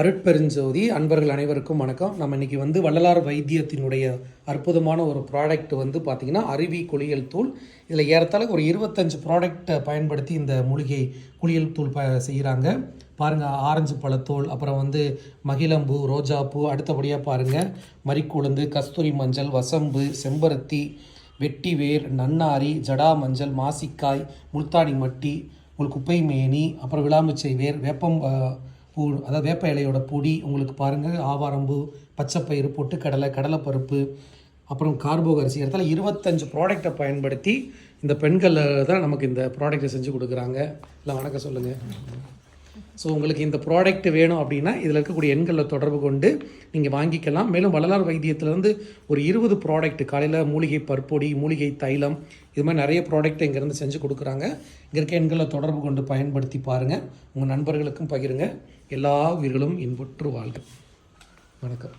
அருட்பெருஞ்சோதி அன்பர்கள் அனைவருக்கும் வணக்கம். நம்ம இன்னைக்கு வந்து வள்ளலார் வைத்தியத்தினுடைய அற்புதமான ஒரு ப்ராடக்ட் வந்து பார்த்திங்கன்னா அருவி குளியல் தூள். இதில் ஏறத்தாழ ஒரு இருபத்தஞ்சு ப்ராடக்டை பயன்படுத்தி இந்த மூலிகை குளியல் தூள் ப செய்கிறாங்க பாருங்கள் ஆரஞ்சு பழத்தூள் அப்புறம் வந்து மகிழம்பூ ரோஜாப்பூ அடுத்தபடியாக பாருங்கள் மறிக்குழுந்து கஸ்தூரி மஞ்சள் வசம்பு செம்பருத்தி வெட்டிவேர் நன்னாரி ஜடா மஞ்சள் மாசிக்காய் முல்தானி மட்டி ஒரு குப்பை மேனி அப்புறம் விளாமிச்சை வேர் வேப்பம் பூ அதாவது வேப்ப இலையோட பொடி உங்களுக்கு பாருங்கள் ஆவாரம்பு பச்சைப்பயிறு பொட்டுக்கடலை கடலைப்பருப்பு அப்புறம் கார்போக அரிசி இடத்துல இருபத்தஞ்சு ப்ராடக்டை பயன்படுத்தி இந்த பெண்கள் தான் நமக்கு இந்த ப்ராடக்ட்டை செஞ்சு கொடுக்குறாங்க. இல்லை வணக்கம் சொல்லுங்கள் ஸோ உங்களுக்கு இந்த ப்ராடக்ட் வேணும் அப்படின்னா இதில் இருக்கக்கூடிய எண்களில் தொடர்பு கொண்டு நீங்கள் வாங்கிக்கலாம். மேலும் வள்ளலார் வைத்தியத்திலேருந்து ஒரு இருபது ப்ராடக்ட் காலையில் மூலிகை பற்பொடி மூலிகை தைலம் இது மாதிரி நிறைய ப்ராடக்ட் இங்கேருந்து செஞ்சு கொடுக்குறாங்க. இங்கே இருக்க எண்களை தொடர்பு கொண்டு பயன்படுத்தி பாருங்கள் உங்கள் நண்பர்களுக்கும் பகிருங்க. எல்லா உயிர்களும் இன்புற்று வாழ்க. வணக்கம்.